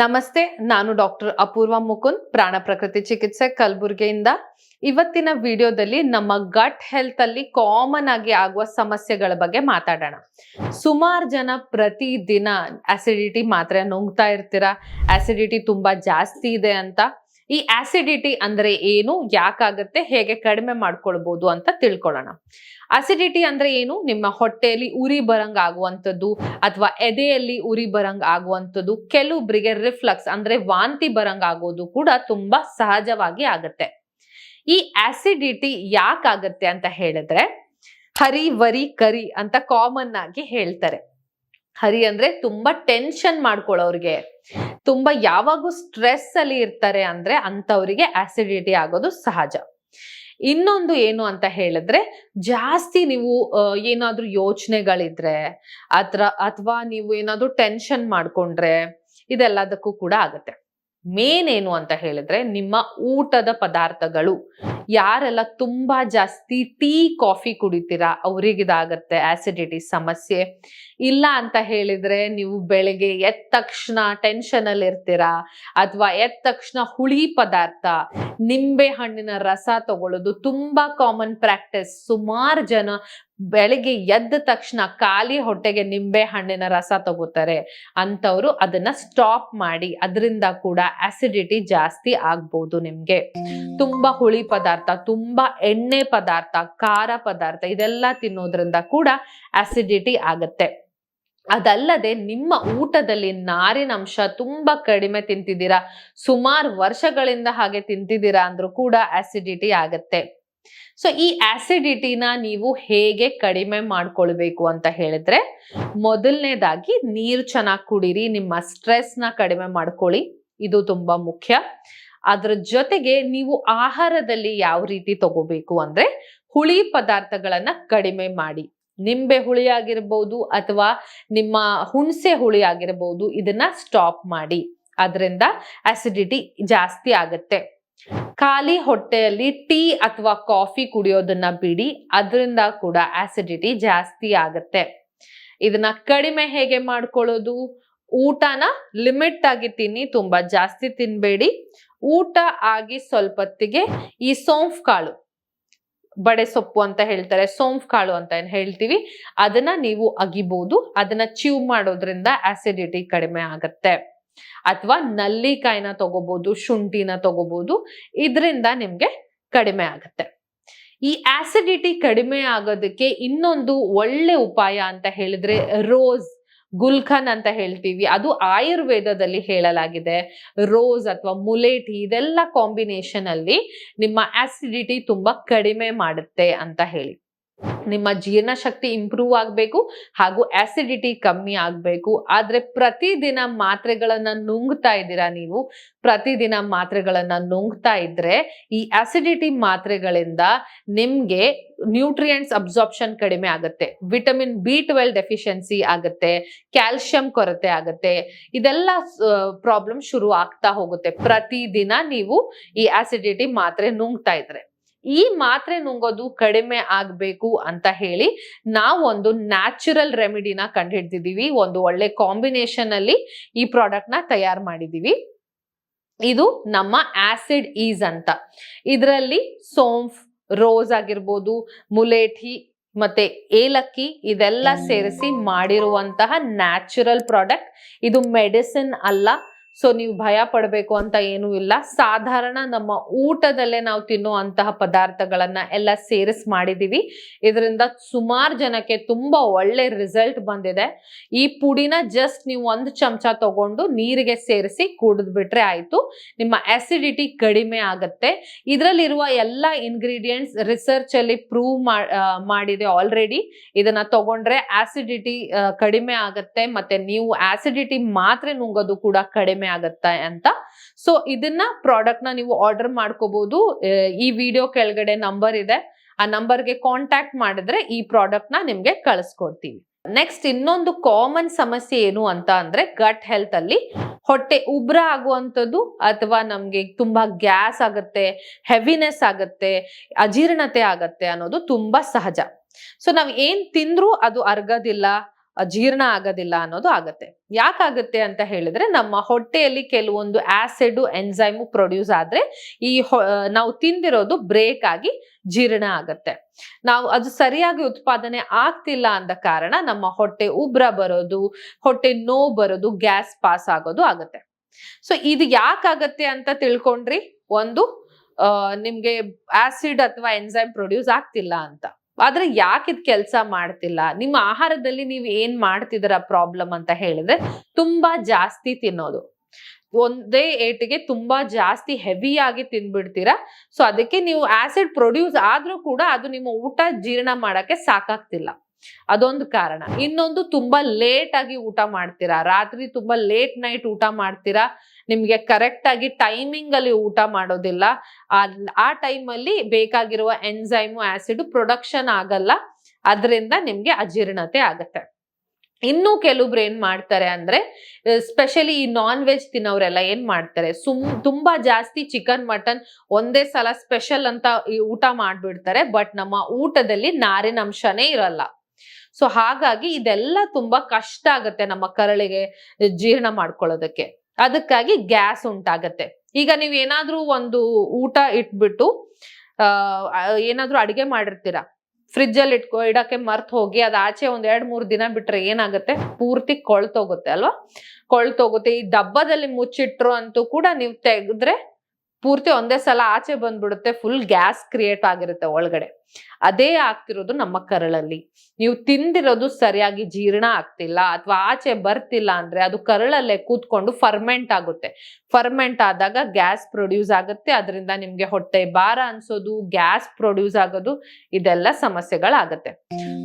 ನಮಸ್ತೆ, ನಾನು ಡಾಕ್ಟರ್ ಅಪೂರ್ವ ಮುಕುಂದ್, ಪ್ರಾಣ ಪ್ರಕೃತಿ ಚಿಕಿತ್ಸೆ ಕಲಬುರ್ಗಿಯಿಂದ. ಇವತ್ತಿನ ವಿಡಿಯೋದಲ್ಲಿ ನಮ್ಮ ಗಟ್ ಹೆಲ್ತ್ ಅಲ್ಲಿ ಕಾಮನ್ ಆಗಿ ಆಗುವ ಸಮಸ್ಯೆಗಳ ಬಗ್ಗೆ ಮಾತಾಡೋಣ. ಸುಮಾರು ಜನ ಪ್ರತಿ ದಿನ ಆಸಿಡಿಟಿ ಮಾತ್ರೆ ನುಂಗ್ತಾ ಇರ್ತೀರಾ? ಆಸಿಡಿಟಿ ತುಂಬಾ ಜಾಸ್ತಿ ಇದೆ ಅಂತ. ಈ ಆಸಿಡಿಟಿ ಅಂದ್ರೆ ಏನು, ಯಾಕಾಗತ್ತೆ, ಹೇಗೆ ಕಡಿಮೆ ಮಾಡ್ಕೊಳ್ಬಹುದು ಅಂತ ತಿಳ್ಕೊಳ್ಳೋಣ. ಅಸಿಡಿಟಿ ಅಂದ್ರೆ ಏನು? ನಿಮ್ಮ ಹೊಟ್ಟೆಯಲ್ಲಿ ಉರಿ ಬರಂಗ್ ಆಗುವಂಥದ್ದು ಅಥವಾ ಎದೆಯಲ್ಲಿ ಉರಿ ಬರಂಗ್ ಆಗುವಂಥದ್ದು ಕೆಲವೊಬ್ಬರಿಗೆ ರಿಫ್ಲಕ್ಸ್ ಅಂದ್ರೆ ವಾಂತಿ ಬರಂಗ್ ಆಗೋದು ಕೂಡ ತುಂಬಾ ಸಹಜವಾಗಿ ಆಗತ್ತೆ. ಈ ಆಸಿಡಿಟಿ ಯಾಕಾಗತ್ತೆ ಅಂತ ಹೇಳಿದ್ರೆ, ಹರಿ, ವರಿ, ಕರಿ ಅಂತ ಕಾಮನ್ ಆಗಿ ಹೇಳ್ತಾರೆ. ಹರಿ ಅಂದ್ರೆ ತುಂಬಾ ಟೆನ್ಷನ್ ಮಾಡ್ಕೊಳ್ಳೋರಿಗೆ. ತುಂಬಾ ಯಾವಾಗೂ ಸ್ಟ್ರೆಸ್ ಅಲ್ಲಿ ಇರ್ತಾರೆ ಅಂದ್ರೆ ಅಂತವರಿಗೆ ಆಸಿಡಿಟಿ ಆಗೋದು ಸಹಜ. ಇನ್ನೊಂದು ಏನು ಅಂತ ಹೇಳಿದ್ರೆ, ಜಾಸ್ತಿ ನೀವು ಏನಾದ್ರೂ ಯೋಚನೆಗಳಿದ್ರೆ, ಅತ್ರ, ಅಥವಾ ನೀವು ಏನಾದ್ರೂ ಟೆನ್ಷನ್ ಮಾಡ್ಕೊಂಡ್ರೆ, ಇದೆಲ್ಲದಕ್ಕೂ ಕೂಡ ಆಗುತ್ತೆ. ಮೇನ್ ಏನು ಅಂತ ಹೇಳಿದ್ರೆ, ನಿಮ್ಮ ಊಟದ ಪದಾರ್ಥಗಳು. ಯಾರೆಲ್ಲ ತುಂಬಾ ಜಾಸ್ತಿ ಟೀ ಕಾಫಿ ಕುಡಿತೀರಾ, ಅವ್ರಿಗಿದಾಗತ್ತೆ ಆಸಿಡಿಟಿ ಸಮಸ್ಯೆ. ಇಲ್ಲ ಅಂತ ಹೇಳಿದ್ರೆ ನೀವು ಬೆಳಗ್ಗೆ ಎದ್ದ ತಕ್ಷಣ ಟೆನ್ಷನ್ ಅಲ್ಲಿ ಇರ್ತೀರಾ? ಅಥವಾ ಎದ್ದ ತಕ್ಷಣ ಹುಳಿ ಪದಾರ್ಥ, ನಿಂಬೆ ಹಣ್ಣಿನ ರಸ ತಗೊಳ್ಳೋದು ತುಂಬಾ ಕಾಮನ್ ಪ್ರಾಕ್ಟೀಸ್ ಸುಮಾರು ಜನ ಬೆಳಿಗ್ಗೆ ಎದ್ದ ತಕ್ಷಣ ಖಾಲಿ ಹೊಟ್ಟೆಗೆ ನಿಂಬೆ ಹಣ್ಣಿನ ರಸ ತಗೋತಾರೆ. ಅಂತವ್ರು ಅದನ್ನ ಸ್ಟಾಪ್ ಮಾಡಿ, ಅದರಿಂದ ಕೂಡ ಆಸಿಡಿಟಿ ಜಾಸ್ತಿ ಆಗ್ಬೋದು ನಿಮ್ಗೆ. ತುಂಬಾ ಹುಳಿ ಪದಾರ್ಥ, ತುಂಬಾ ಎಣ್ಣೆ ಪದಾರ್ಥ, ಖಾರ ಪದಾರ್ಥ ಇದೆಲ್ಲ ತಿನ್ನೋದ್ರಿಂದ ಕೂಡ ಆಸಿಡಿಟಿ ಆಗತ್ತೆ. ಅದಲ್ಲದೆ ನಿಮ್ಮ ಊಟದಲ್ಲಿ ನಾರಿನಂಶ ತುಂಬಾ ಕಡಿಮೆ ತಿಂತಿದ್ದೀರಾ? ಸುಮಾರು ವರ್ಷಗಳಿಂದ ಹಾಗೆ ತಿಂತಿದ್ದೀರಾ ಅಂದ್ರೂ ಕೂಡ ಆಸಿಡಿಟಿ ಆಗತ್ತೆ. ಸೊ ಈ ಆಸಿಡಿಟಿನ ನೀವು ಹೇಗೆ ಕಡಿಮೆ ಮಾಡ್ಕೊಳ್ಬೇಕು ಅಂತ ಹೇಳಿದ್ರೆ, ಮೊದಲನೇದಾಗಿ ನೀರು ಚೆನ್ನಾಗಿ ಕುಡೀರಿ, ನಿಮ್ಮ ಸ್ಟ್ರೆಸ್ನ ಕಡಿಮೆ ಮಾಡ್ಕೊಳ್ಳಿ. ಇದು ತುಂಬಾ ಮುಖ್ಯ. ಅದ್ರ ಜೊತೆಗೆ ನೀವು ಆಹಾರದಲ್ಲಿ ಯಾವ ರೀತಿ ತಗೋಬೇಕು ಅಂದ್ರೆ ಹುಳಿ ಪದಾರ್ಥಗಳನ್ನ ಕಡಿಮೆ ಮಾಡಿ. ನಿಂಬೆ ಹುಳಿ ಆಗಿರ್ಬೋದು ಅಥವಾ ನಿಮ್ಮ ಹುಣಸೆ ಹುಳಿ ಆಗಿರ್ಬೋದು ಇದನ್ನ ಸ್ಟಾಪ್ ಮಾಡಿ. ಅದರಿಂದ ಆಸಿಡಿಟಿ ಜಾಸ್ತಿ ಆಗುತ್ತೆ. ಖಾಲಿ ಹೊಟ್ಟೆಯಲ್ಲಿ ಟೀ ಅಥವಾ ಕಾಫಿ ಕುಡಿಯೋದನ್ನ ಬಿಡಿ, ಅದರಿಂದ ಕೂಡ ಆಸಿಡಿಟಿ ಜಾಸ್ತಿ ಆಗುತ್ತೆ. ಇದನ್ನ ಕಡಿಮೆ ಹೇಗೆ ಮಾಡ್ಕೊಳ್ಳೋದು? ಊಟನ ಲಿಮಿಟ್ ಆಗಿ ತಿನ್ನಿ, ತುಂಬಾ ಜಾಸ್ತಿ ತಿನ್ಬೇಡಿ. ಊಟ ಆಗಿ ಸ್ವಲ್ಪತ್ತಿಗೆ ಈ ಸೋಂಫ್ ಕಾಳು ಬಡೆ ಸೊಪ್ಪು ಅಂತ ಹೇಳ್ತಾರೆ, ಸೋಂಫ್ ಕಾಳು ಅಂತ ಏನ್ ಹೇಳ್ತೀವಿ, ಅದನ್ನ ನೀವು ಅಗಿಬಹುದು ಅದನ್ನ ಚೀವ್ ಮಾಡೋದ್ರಿಂದ ಆಸಿಡಿಟಿ ಕಡಿಮೆ ಆಗತ್ತೆ. ಅಥವಾ ನಲ್ಲಿಕಾಯಿನ ತಗೋಬಹುದು ಶುಂಠಿನ ತಗೋಬಹುದು ಇದರಿಂದ ನಿಮ್ಗೆ ಕಡಿಮೆ ಆಗತ್ತೆ. ಈ ಆಸಿಡಿಟಿ ಕಡಿಮೆ ಆಗೋದಕ್ಕೆ ಇನ್ನೊಂದು ಒಳ್ಳೆ ಉಪಾಯ ಅಂತ ಹೇಳಿದ್ರೆ ರೋಸ್. ಗುಲ್ಖನ್ ಅಂತ ಹೇಳ್ತೀವಿ. ಅದು ಆಯುರ್ವೇದದಲ್ಲಿ ಹೇಳಲಾಗಿದೆ. ರೋಸ್ ಅಥವಾ ಮುಲೇಟಿ ಇದೆಲ್ಲ ಕಾಂಬಿನೇಷನ್ ಅಲ್ಲಿ ನಿಮ್ಮ ಆಸಿಡಿಟಿ ತುಂಬಾ ಕಡಿಮೆ ಮಾಡುತ್ತೆ ಅಂತ ಹೇಳಿ. ನಿಮ್ಮ ಜೀರ್ಣಶಕ್ತಿ ಇಂಪ್ರೂವ್ ಆಗಬೇಕು ಹಾಗೂ ಆಸಿಡಿಟಿ ಕಮ್ಮಿ ಆಗಬೇಕು. ಆದರೆ ಪ್ರತಿದಿನ ಮಾತ್ರೆಗಳನ್ನು ನುಂಗ್ತಾ ಇದ್ದೀರಾ ನೀವು? ಪ್ರತಿದಿನ ಮಾತ್ರೆಗಳನ್ನು ನುಂಗ್ತಾ ಇದ್ರೆ ಈ ಆಸಿಡಿಟಿ ಮಾತ್ರೆಗಳಿಂದ ನಿಮಗೆ ನ್ಯೂಟ್ರಿಯೆಂಟ್ಸ್ ಅಬ್ಸಾರ್ಪ್ಷನ್ ಕಡಿಮೆ ಆಗುತ್ತೆ. ವಿಟಮಿನ್ ಬಿ ಟ್ವೆಲ್ ಡೆಫಿಷಿಯನ್ಸಿ ಆಗುತ್ತೆ. ಕ್ಯಾಲ್ಸಿಯಂ ಕೊರತೆ ಆಗುತ್ತೆ. ಇದೆಲ್ಲ ಪ್ರಾಬ್ಲಮ್ ಶುರು ಆಗ್ತಾ ಹೋಗುತ್ತೆ ಪ್ರತಿದಿನ ನೀವು ಈ ಆಸಿಡಿಟಿ ಮಾತ್ರೆ ನುಂಗ್ತಾ ಇದ್ರೆ. ಈ ಮಾತ್ರೆ ನುಂಗೋದು ಕಡಿಮೆ ಆಗ್ಬೇಕು ಅಂತ ಹೇಳಿ ನಾವು ಒಂದು ನ್ಯಾಚುರಲ್ ರೆಮಿಡಿನ ಕಂಡುಹಿಡ್ದಿದೀವಿ. ಒಂದು ಒಳ್ಳೆ ಕಾಂಬಿನೇಷನ್ ಅಲ್ಲಿ ಈ ಪ್ರಾಡಕ್ಟ್ನ ತಯಾರು ಮಾಡಿದೀವಿ. ಇದು ನಮ್ಮ ಆಸಿಡ್ ಈಸ್ ಅಂತ. ಇದರಲ್ಲಿ ಸೋಂಫ್, ರೋಸ್ ಆಗಿರ್ಬೋದು, ಮುಲೇಠಿ ಮತ್ತೆ ಏಲಕ್ಕಿ ಇದೆಲ್ಲ ಸೇರಿಸಿ ಮಾಡಿರುವಂತಹ ನ್ಯಾಚುರಲ್ ಪ್ರಾಡಕ್ಟ್. ಇದು ಮೆಡಿಸಿನ್ ಅಲ್ಲ ಸೊ ನೀವು ಭಯ ಪಡಬೇಕು ಅಂತ ಏನೂ ಇಲ್ಲ. ಸಾಧಾರಣ ನಮ್ಮ ಊಟದಲ್ಲೇ ನಾವು ತಿನ್ನುವಂತಹ ಪದಾರ್ಥಗಳನ್ನ ಎಲ್ಲ ಸೇರಿಸ್ ಮಾಡಿದೀವಿ. ಇದರಿಂದ ಸುಮಾರು ಜನಕ್ಕೆ ತುಂಬಾ ಒಳ್ಳೆ ರಿಸಲ್ಟ್ ಬಂದಿದೆ. ಈ ಪುಡಿನ ಜಸ್ಟ್ ನೀವು ಒಂದು ಚಮಚ ತಗೊಂಡು ನೀರಿಗೆ ಸೇರಿಸಿ ಕುಡಿದ್ಬಿಟ್ರೆ ಆಯ್ತು. ನಿಮ್ಮ ಆಸಿಡಿಟಿ ಕಡಿಮೆ ಆಗತ್ತೆ. ಇದರಲ್ಲಿರುವ ಎಲ್ಲ ಇನ್ಗ್ರೀಡಿಯೆಂಟ್ಸ್ ರಿಸರ್ಚ್ ಅಲ್ಲಿ ಪ್ರೂವ್ ಮಾಡಿದೆ ಆಲ್ರೆಡಿ ಇದನ್ನ ತಗೊಂಡ್ರೆ ಆಸಿಡಿಟಿ ಕಡಿಮೆ ಆಗತ್ತೆ. ಮತ್ತೆ ನೀವು ಆಸಿಡಿಟಿ ಮಾತ್ರೆ ನುಂಗೋದು ಕೂಡ ಕಡಿಮೆ ಆಗತ್ತೆ ಅಂತ. ಸೊ ಇದನ್ನ ಪ್ರಾಡಕ್ಟ್ನ ನೀವು ಆರ್ಡರ್ ಮಾಡ್ಕೋಬಹುದು ಈ ವಿಡಿಯೋ ಕೆಳಗಡೆ ನಂಬರ್ ಇದೆ. ಆ ನಂಬರ್ಗೆ ಕಾಂಟ್ಯಾಕ್ಟ್ ಮಾಡಿದ್ರೆ ಈ ಪ್ರಾಡಕ್ಟ್ನ ನಿಮ್ಗೆ ಕಳಿಸ್ಕೊಡ್ತೀವಿ. ನೆಕ್ಸ್ಟ್ ಇನ್ನೊಂದು ಕಾಮನ್ ಸಮಸ್ಯೆ ಏನು ಅಂತ ಅಂದ್ರೆ ಗಟ್ ಹೆಲ್ತ್ ಅಲ್ಲಿ ಹೊಟ್ಟೆ ಉಬ್ರ ಆಗುವಂಥದ್ದು ಅಥವಾ ನಮ್ಗೆ ತುಂಬಾ ಗ್ಯಾಸ್ ಆಗತ್ತೆ ಹೆವಿನೆಸ್ ಆಗತ್ತೆ, ಅಜೀರ್ಣತೆ ಆಗತ್ತೆ ಅನ್ನೋದು ತುಂಬಾ ಸಹಜ. ಸೊ ನಾವ್ ಏನ್ ತಿಂದ್ರೂ ಅದು ಅರ್ಗದಿಲ್ಲ. ಜೀರ್ಣ ಆಗೋದಿಲ್ಲ ಅನ್ನೋದು ಆಗತ್ತೆ. ಯಾಕಾಗತ್ತೆ ಅಂತ ಹೇಳಿದ್ರೆ ನಮ್ಮ ಹೊಟ್ಟೆಯಲ್ಲಿ ಕೆಲವೊಂದು ಆಸಿಡ್ ಎನ್ಸೈಮು ಪ್ರೊಡ್ಯೂಸ್ ಆದ್ರೆ ಈ ನಾವು ತಿಂದಿರೋದು ಬ್ರೇಕ್ ಆಗಿ ಜೀರ್ಣ ಆಗತ್ತೆ. ನಾವು ಅದು ಸರಿಯಾಗಿ ಉತ್ಪಾದನೆ ಆಗ್ತಿಲ್ಲ ಅಂದ ಕಾರಣ ನಮ್ಮ ಹೊಟ್ಟೆ ಉಬ್ರ ಬರೋದು, ಹೊಟ್ಟೆ ನೋವು ಬರೋದು, ಗ್ಯಾಸ್ ಪಾಸ್ ಆಗೋದು ಆಗತ್ತೆ. ಸೊ, ಇದು ಯಾಕಾಗತ್ತೆ ಅಂತ ತಿಳ್ಕೊಂಡ್ರಿ? ಒಂದು ನಿಮಗೆ ಆಸಿಡ್ ಅಥವಾ ಎನ್ಸೈಮ್ ಪ್ರೊಡ್ಯೂಸ್ ಆಗ್ತಿಲ್ಲ ಅಂತ. ಆದ್ರೆ ಯಾಕೆ ಇದು ಕೆಲಸ ಮಾಡ್ತಿಲ್ಲ? ನಿಮ್ಮ ಆಹಾರದಲ್ಲಿ ನೀವು ಏನ್ ಮಾಡ್ತಿದ್ದೀರ ಪ್ರಾಬ್ಲಮ್ ಅಂತ ಹೇಳಿದ್ರೆ ತುಂಬಾ ಜಾಸ್ತಿ ತಿನ್ನೋದು. ಒಂದೇ ಏಟಿಗೆ ತುಂಬಾ ಜಾಸ್ತಿ ಹೆವಿ ಆಗಿ ತಿನ್ಬಿಡ್ತೀರಾ. ಸೊ ಅದಕ್ಕೆ ನೀವು ಆಸಿಡ್ ಪ್ರೊಡ್ಯೂಸ್ ಆದ್ರೂ ಕೂಡ ಅದು ನಿಮ್ಮ ಊಟ ಜೀರ್ಣ ಮಾಡಕ್ಕೆ ಸಾಕಾಗ್ತಿಲ್ಲ. ಅದೊಂದು ಕಾರಣ. ಇನ್ನೊಂದು ತುಂಬಾ ಲೇಟ್ ಆಗಿ ಊಟ ಮಾಡ್ತೀರಾ? ರಾತ್ರಿ ತುಂಬಾ ಲೇಟ್ ನೈಟ್ ಊಟ ಮಾಡ್ತೀರಾ? ನಿಮ್ಗೆ ಕರೆಕ್ಟ್ ಆಗಿ ಟೈಮಿಂಗ್ ಅಲ್ಲಿ ಊಟ ಮಾಡೋದಿಲ್ಲ. ಆ- ಟೈಮ್ ಅಲ್ಲಿ ಬೇಕಾಗಿರುವ ಎನ್ಸೈಮು ಆಸಿಡ್ ಪ್ರೊಡಕ್ಷನ್ ಆಗಲ್ಲ. ಅದರಿಂದ ನಿಮ್ಗೆ ಅಜೀರ್ಣತೆ ಆಗತ್ತೆ. ಇನ್ನು ಕೆಲವ್ರು ಏನ್ ಮಾಡ್ತಾರೆ ಅಂದ್ರೆ ಸ್ಪೆಷಲಿ ಈ ನಾನ್ ವೆಜ್ ತಿನ್ನೋರೆಲ್ಲ ಏನ್ ಮಾಡ್ತಾರೆ? ಸುಮ್, ತುಂಬಾ ಜಾಸ್ತಿ ಚಿಕನ್ ಮಟನ್ ಒಂದೇ ಸಲ ಸ್ಪೆಷಲ್ ಅಂತ ಊಟ ಮಾಡ್ಬಿಡ್ತಾರೆ. ಬಟ್ ನಮ್ಮ ಊಟದಲ್ಲಿ ನಾರಿನ ಅಂಶನೇ ಇರಲ್ಲ. ಸೊ ಹಾಗಾಗಿ ಇದೆಲ್ಲ ತುಂಬಾ ಕಷ್ಟ ಆಗುತ್ತೆ ನಮ್ಮ ಕರಳಿಗೆ ಜೀರ್ಣ ಮಾಡ್ಕೊಳ್ಳೋದಕ್ಕೆ. ಅದಕ್ಕಾಗಿ ಗ್ಯಾಸ್ ಉಂಟಾಗತ್ತೆ. ಈಗ ನೀವ್ ಏನಾದ್ರೂ ಒಂದು ಊಟ ಇಟ್ಬಿಟ್ಟು, ಆ ಏನಾದ್ರೂ ಅಡಿಗೆ ಮಾಡಿರ್ತೀರಾ? ಫ್ರಿಜ್ ಅಲ್ಲಿ ಇಟ್ಕೊ, ಇಡಕ್ಕೆ ಮರ್ತ್ ಹೋಗಿ, ಅದ್ ಆಚೆ ಒಂದ್ ಎರಡ್ ಮೂರ್ ದಿನ ಬಿಟ್ರೆ ಏನಾಗುತ್ತೆ? ಪೂರ್ತಿ ಕೊಳ್ತೋಗುತ್ತೆ ಅಲ್ವಾ? ಕೊಳ್ತೋಗುತ್ತೆ. ಈ ಡಬ್ಬದಲ್ಲಿ ಮುಚ್ಚಿಟ್ರು ಅಂತೂ ಕೂಡ ನೀವು ತೆಗೆದ್ರೆ ಪೂರ್ತಿ ಒಂದೇ ಸಲ ಆಚೆ ಬಂದ್ಬಿಡುತ್ತೆ ಫುಲ್ ಗ್ಯಾಸ್ ಕ್ರಿಯೇಟ್ ಆಗಿರುತ್ತೆ ಒಳಗಡೆ. ಅದೇ ಆಗ್ತಿರೋದು ನಮ್ಮ ಕರಳಲ್ಲಿ. ನೀವು ತಿಂದಿರೋದು ಸರಿಯಾಗಿ ಜೀರ್ಣ ಆಗ್ತಿಲ್ಲ ಅಥವಾ ಆಚೆ ಬರ್ತಿಲ್ಲ ಅಂದ್ರೆ ಅದು ಕರಳಲ್ಲೇ ಕೂತ್ಕೊಂಡು ಫರ್ಮೆಂಟ್ ಆಗುತ್ತೆ. ಫರ್ಮೆಂಟ್ ಆದಾಗ ಗ್ಯಾಸ್ ಪ್ರೊಡ್ಯೂಸ್ ಆಗುತ್ತೆ, ಅದರಿಂದ ನಿಮ್ಗೆ ಹೊಟ್ಟೆ ಭಾರ ಅನ್ಸೋದು ಗ್ಯಾಸ್ ಪ್ರೊಡ್ಯೂಸ್ ಆಗೋದು, ಇದೆಲ್ಲ ಸಮಸ್ಯೆಗಳಾಗತ್ತೆ.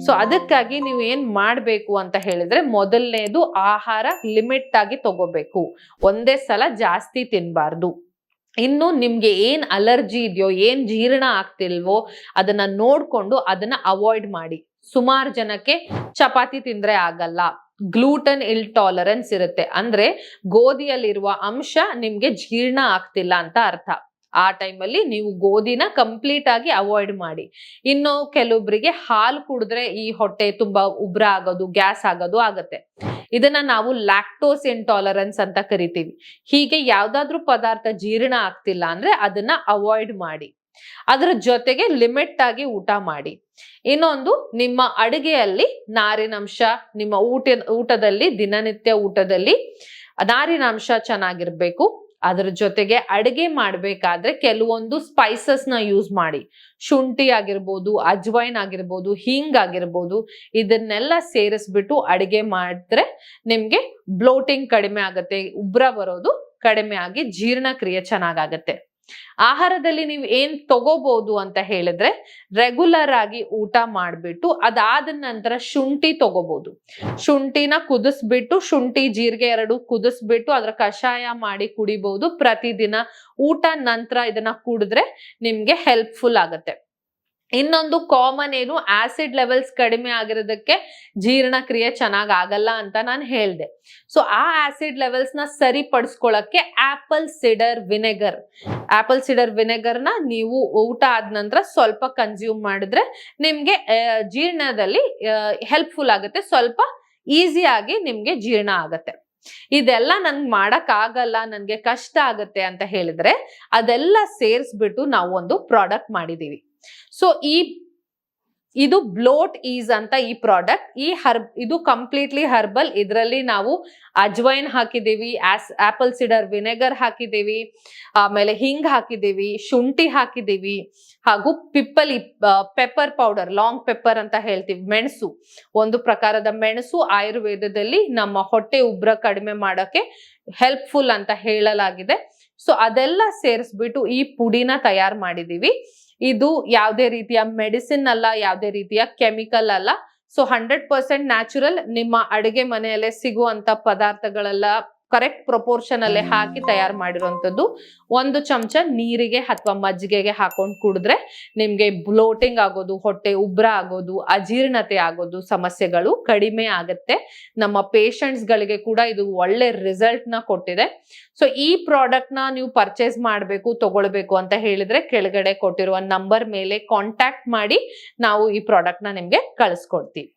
ಸೊ ಅದಕ್ಕಾಗಿ ನೀವು ಏನ್ ಮಾಡ್ಬೇಕು ಅಂತ ಹೇಳಿದ್ರೆ ಮೊದಲನೇದು ಆಹಾರ ಲಿಮಿಟ್ ಆಗಿ ತಗೋಬೇಕು. ಒಂದೇ ಸಲ ಜಾಸ್ತಿ ತಿನ್ಬಾರ್ದು. ಇನ್ನು ನಿಮ್ಗೆ ಏನ್ ಅಲರ್ಜಿ ಇದೆಯೋ, ಏನ್ ಜೀರ್ಣ ಆಗ್ತಿಲ್ವೋ ಅದನ್ನ ನೋಡ್ಕೊಂಡು ಅದನ್ನ ಅವಾಯ್ಡ್ ಮಾಡಿ. ಸುಮಾರು ಜನಕ್ಕೆ ಚಪಾತಿ ತಿಂದ್ರೆ ಆಗಲ್ಲ. ಗ್ಲೂಟನ್ ಇಲ್ ಟಾಲರೆನ್ಸ್ ಇರುತ್ತೆ. ಅಂದ್ರೆ ಗೋಧಿಯಲ್ಲಿರುವ ಅಂಶ ನಿಮ್ಗೆ ಜೀರ್ಣ ಆಗ್ತಿಲ್ಲ ಅಂತ ಅರ್ಥ. ಆ ಟೈಮಲ್ಲಿ ನೀವು ಗೋಧಿನ ಕಂಪ್ಲೀಟ್ ಆಗಿ ಅವಾಯ್ಡ್ ಮಾಡಿ. ಇನ್ನು ಕೆಲವೊಬ್ಬರಿಗೆ ಹಾಲು ಕುಡಿದ್ರೆ ಈ ಹೊಟ್ಟೆ ತುಂಬಾ ಉಬ್ರ ಆಗೋದು, ಗ್ಯಾಸ್ ಆಗೋದು ಆಗತ್ತೆ. ಇದನ್ನ ನಾವು ಲ್ಯಾಕ್ಟೋಸ್ ಇಂಟಾಲರೆನ್ಸ್ ಅಂತ ಕರಿತೀವಿ. ಹೀಗೆ ಯಾವ್ದಾದ್ರೂ ಪದಾರ್ಥ ಜೀರ್ಣ ಆಗ್ತಿಲ್ಲ ಅಂದ್ರೆ ಅದನ್ನ ಅವಾಯ್ಡ್ ಮಾಡಿ. ಅದರ ಜೊತೆಗೆ ಲಿಮಿಟ್ ಆಗಿ ಊಟ ಮಾಡಿ. ಇನ್ನೊಂದು, ನಿಮ್ಮ ಅಡುಗೆಯಲ್ಲಿ ನಾರಿನಂಶ ನಿಮ್ಮ ಊಟ ಊಟದಲ್ಲಿ, ದಿನನಿತ್ಯ ಊಟದಲ್ಲಿ ನಾರಿನಾಂಶ ಚೆನ್ನಾಗಿರ್ಬೇಕು. ಅದರ ಜೊತೆಗೆ ಅಡುಗೆ ಮಾಡ್ಬೇಕಾದ್ರೆ ಕೆಲವೊಂದು ಸ್ಪೈಸಸ್ನ ಯೂಸ್ ಮಾಡಿ. ಶುಂಠಿ ಆಗಿರ್ಬೋದು ಅಜ್ವೈನ್ ಆಗಿರ್ಬೋದು, ಹಿಂಗ್ ಆಗಿರ್ಬೋದು, ಇದನ್ನೆಲ್ಲ ಸೇರಿಸ್ಬಿಟ್ಟು ಅಡುಗೆ ಮಾಡಿದ್ರೆ ನಿಮ್ಗೆ ಬ್ಲೋಟಿಂಗ್ ಕಡಿಮೆ ಆಗುತ್ತೆ, ಉಬ್ರ ಬರೋದು ಕಡಿಮೆ ಆಗಿ ಜೀರ್ಣಕ್ರಿಯೆ ಚೆನ್ನಾಗಾಗತ್ತೆ. ಆಹಾರದಲ್ಲಿ ನೀವು ಏನ್ ತಗೋಬಹುದು ಅಂತ ಹೇಳಿದ್ರೆ ರೆಗ್ಯುಲರ್ ಆಗಿ ಊಟ ಮಾಡ್ಬಿಟ್ಟು ಅದಾದ ನಂತರ ಶುಂಠಿ ತಗೋಬಹುದು ಶುಂಠಿನ ಕುದಿಸ್ಬಿಟ್ಟು, ಶುಂಠಿ, ಜೀರಿಗೆ ಎರಡು ಕುದಿಸ್ಬಿಟ್ಟು ಅದ್ರ ಕಷಾಯ ಮಾಡಿ ಕುಡಿಬಹುದು ಪ್ರತಿದಿನ ಊಟ ನಂತರ ಇದನ್ನ ಕುಡಿದ್ರೆ ನಿಮ್ಗೆ ಹೆಲ್ಪ್ಫುಲ್ ಆಗತ್ತೆ. ಇನ್ನೊಂದು ಕಾಮನ್ ಏನು ಆಸಿಡ್ ಲೆವೆಲ್ಸ್ ಕಡಿಮೆ ಆಗಿರೋದಕ್ಕೆ ಜೀರ್ಣಕ್ರಿಯೆ ಚೆನ್ನಾಗ್ ಆಗಲ್ಲ ಅಂತ ನಾನು ಹೇಳ್ದೆ. ಸೊ ಆ ಆಸಿಡ್ ಲೆವೆಲ್ಸ್ನ ಸರಿಪಡಿಸ್ಕೊಳಕ್ಕೆ ಆಪಲ್ ಸಿಡರ್ ವಿನೆಗರ್ ಆಪಲ್ ಸಿಡರ್ನ ನೀವು ಊಟ ಆದ ನಂತರ ಸ್ವಲ್ಪ ಕನ್ಸ್ಯೂಮ್ ಮಾಡಿದ್ರೆ ನಿಮ್ಗೆ ಜೀರ್ಣದಲ್ಲಿ ಹೆಲ್ಪ್ಫುಲ್ ಆಗುತ್ತೆ. ಸ್ವಲ್ಪ ಈಸಿಯಾಗಿ ನಿಮ್ಗೆ ಜೀರ್ಣ ಆಗತ್ತೆ. ಇದೆಲ್ಲ ನನ್ಗೆ ಮಾಡಕ್ ಆಗಲ್ಲ ನನ್ಗೆ ಕಷ್ಟ ಆಗತ್ತೆ ಅಂತ ಹೇಳಿದ್ರೆ ಅದೆಲ್ಲ ಸೇರಿಸ್ಬಿಟ್ಟು ನಾವು ಒಂದು ಪ್ರಾಡಕ್ಟ್ ಮಾಡಿದೀವಿ. ಸೊ ಈ, ಇದು ಬ್ಲೋಟ್ ಈಸ್ ಅಂತ ಈ ಪ್ರಾಡಕ್ಟ್ ಈ ಹರ್ಬ್ ಇದು ಕಂಪ್ಲೀಟ್ಲಿ ಹರ್ಬಲ್ ಇದರಲ್ಲಿ ನಾವು ಅಜ್ವೈನ್ ಹಾಕಿದೀವಿ ಆಸ್ ಆಪಲ್ ಸಿಡರ್ ವಿನೆಗರ್ ಹಾಕಿದೀವಿ ಆಮೇಲೆ ಹಿಂಗ್ ಹಾಕಿದ್ದೀವಿ, ಶುಂಠಿ ಹಾಕಿದ್ದೀವಿ, ಹಾಗೂ ಪಿಪ್ಪಲಿ ಪೆಪ್ಪರ್ ಪೌಡರ್ ಲಾಂಗ್ ಪೆಪ್ಪರ್ ಅಂತ ಹೇಳ್ತೀವಿ, ಮೆಣಸು. ಒಂದು ಪ್ರಕಾರದ ಮೆಣಸು ಆಯುರ್ವೇದದಲ್ಲಿ ನಮ್ಮ ಹೊಟ್ಟೆ ಉಬ್ರ ಕಡಿಮೆ ಮಾಡೋಕ್ಕೆ ಹೆಲ್ಪ್ಫುಲ್ ಅಂತ ಹೇಳಲಾಗಿದೆ. ಸೊ ಅದೆಲ್ಲ ಸೇರಿಸ್ಬಿಟ್ಟು ಈ ಪುಡಿನ ತಯಾರು ಮಾಡಿದೀವಿ ಇದು ಯಾವುದೇ ರೀತಿಯ ಮೆಡಿಸಿನ್ ಅಲ್ಲ, ಯಾವುದೇ ರೀತಿಯ ಕೆಮಿಕಲ್ ಅಲ್ಲ. ಸೊ ಹಂಡ್ರೆಡ್ ಪರ್ಸೆಂಟ್ ನ್ಯಾಚುರಲ್ ನಿಮ್ಮ ಅಡುಗೆ ಮನೆಯಲ್ಲೇ ಸಿಗುವಂತ ಪದಾರ್ಥಗಳೆಲ್ಲ ಕರೆಕ್ಟ್ ಪ್ರೊಪೋರ್ಷನ್ ಅಲ್ಲೇ ಹಾಕಿ ತಯಾರು ಮಾಡಿರುವಂತದ್ದು ಒಂದು ಚಮಚ ನೀರಿಗೆ ಅಥವಾ ಮಜ್ಜಿಗೆಗೆ ಹಾಕೊಂಡು ಕುಡಿದ್ರೆ ನಿಮ್ಗೆ ಬ್ಲೋಟಿಂಗ್ ಆಗೋದು ಹೊಟ್ಟೆ ಉಬ್ರ ಆಗೋದು ಅಜೀರ್ಣತೆ ಆಗೋದು ಸಮಸ್ಯೆಗಳು ಕಡಿಮೆ ಆಗತ್ತೆ. ನಮ್ಮ ಪೇಷಂಟ್ಸ್ ಗಳಿಗೆ ಕೂಡ ಇದು ಒಳ್ಳೆ ರಿಸಲ್ಟ್ನ ಕೊಟ್ಟಿದೆ. ಸೊ ಈ ಪ್ರಾಡಕ್ಟ್ನ ನೀವು ಪರ್ಚೇಸ್ ಮಾಡಬೇಕು ತಗೊಳ್ಬೇಕು ಅಂತ ಹೇಳಿದ್ರೆ ಕೆಳಗಡೆ ಕೊಟ್ಟಿರುವ ನಂಬರ್ ಮೇಲೆ ಕಾಂಟ್ಯಾಕ್ಟ್ ಮಾಡಿ ನಾವು ಈ ಪ್ರಾಡಕ್ಟ್ನ ನಿಮ್ಗೆ ಕಳಿಸ್ಕೊಡ್ತೀವಿ.